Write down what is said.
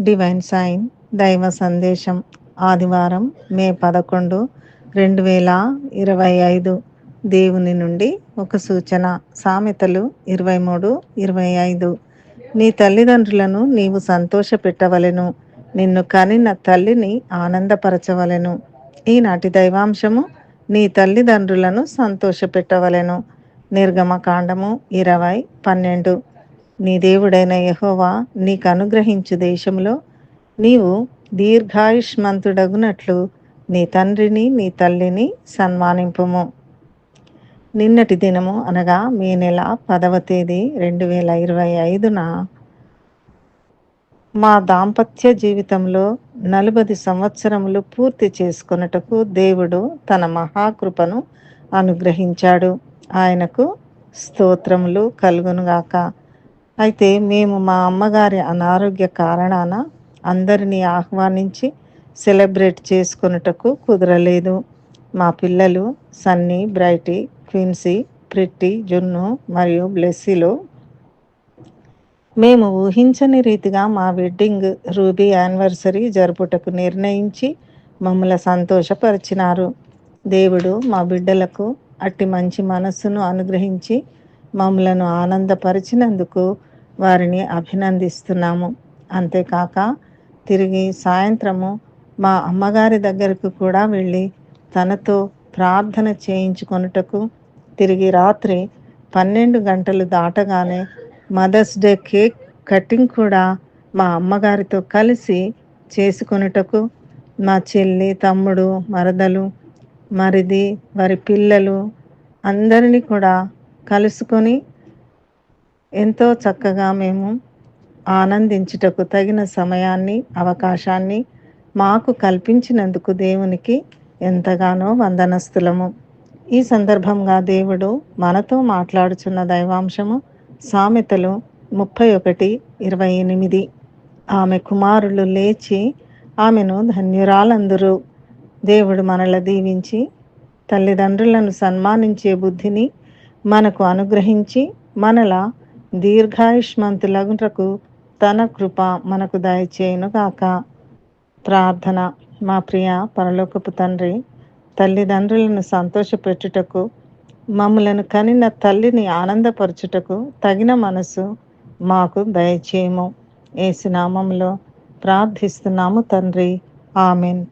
Divine sign దైవ సందేశం ఆదివారం మే పదకొండు రెండు వేల ఇరవై ఐదు. దేవుని నుండి ఒక సూచన సామెతలు ఇరవై మూడు ఇరవై ఐదు. నీ తల్లిదండ్రులను నీవు సంతోష పెట్టవలెను నిన్ను కనిన తల్లిని ఆనందపరచవలెను. ఈనాటి దైవాంశము నీ తల్లిదండ్రులను సంతోష పెట్టవలెను నిర్గమకాండము ఇరవై పన్నెండు. నీ దేవుడైన యహోవా నీకు అనుగ్రహించు దేశంలో నీవు దీర్ఘాయుష్మంతుడగునట్లు నీ తండ్రిని నీ తల్లిని సన్మానింపుము. నిన్నటి దినము అనగా మే నెల పదవ తేదీ రెండు వేల ఇరవై ఐదున మా దాంపత్య జీవితంలో నలభై సంవత్సరములు పూర్తి చేసుకొనుటకు దేవుడు తన మహాకృపను అనుగ్రహించాడు. ఆయనకు స్తోత్రములు కలుగునుగాక. అయితే మేము మా అమ్మగారి అనారోగ్య కారణాన అందరినీ ఆహ్వానించి సెలబ్రేట్ చేసుకొనుటకు కుదరలేదు. మా పిల్లలు సన్నీ బ్రైటీ క్విన్సీ ప్రిట్టి జున్ను మరియు బ్లెస్సీలో మేము ఊహించని రీతిగా మా వెడ్డింగ్ రూబీ యానివర్సరీ జరుపుటకు నిర్ణయించి మమ్మల్ని సంతోషపరిచినారు. దేవుడు మా బిడ్డలకు అట్టి మంచి మనస్సును అనుగ్రహించి మమ్మలను ఆనందపరిచినందుకు వారిని అభినందిస్తున్నాము. అంతేకాక తిరిగి సాయంత్రము మా అమ్మగారి దగ్గరకు కూడా వెళ్ళి తనతో ప్రార్థన చేయించుకొనుటకు తిరిగి రాత్రి పన్నెండు గంటలు దాటగానే మదర్స్ డే కేక్ కటింగ్ కూడా మా అమ్మగారితో కలిసి చేసుకొనుటకు మా చెల్లి తమ్ముడు మరదలు మరిది వారి పిల్లలు అందరినీ కూడా కలుసుకొని ఎంతో చక్కగా మేము ఆనందించుటకు తగిన సమయాన్ని అవకాశాన్ని మాకు కల్పించినందుకు దేవునికి ఎంతగానో వందనస్తులము ఈ సందర్భంగా దేవుడు మనతో మాట్లాడుచున్న దైవాంశము సామెతలు ముప్పై ఒకటి ఇరవై ఎనిమిది. ఆమె కుమారులు లేచి ఆమెను ధన్యురాలందరూ. దేవుడు మనల దీవించి తల్లిదండ్రులను సన్మానించే బుద్ధిని మనకు అనుగ్రహించి మనల దీర్ఘాయుష్మంతులకు తన కృప మనకు దయచేయునుగాక. ప్రార్థన. మా ప్రియ పరలోకపు తండ్రి తల్లిదండ్రులను సంతోషపెట్టుటకు మమ్మలను కనిన తల్లిని ఆనందపరచుటకు తగిన మనసు మాకు దయచేయము. ఏసునామంలో ప్రార్థిస్తున్నాము తండ్రి. ఆమెన్.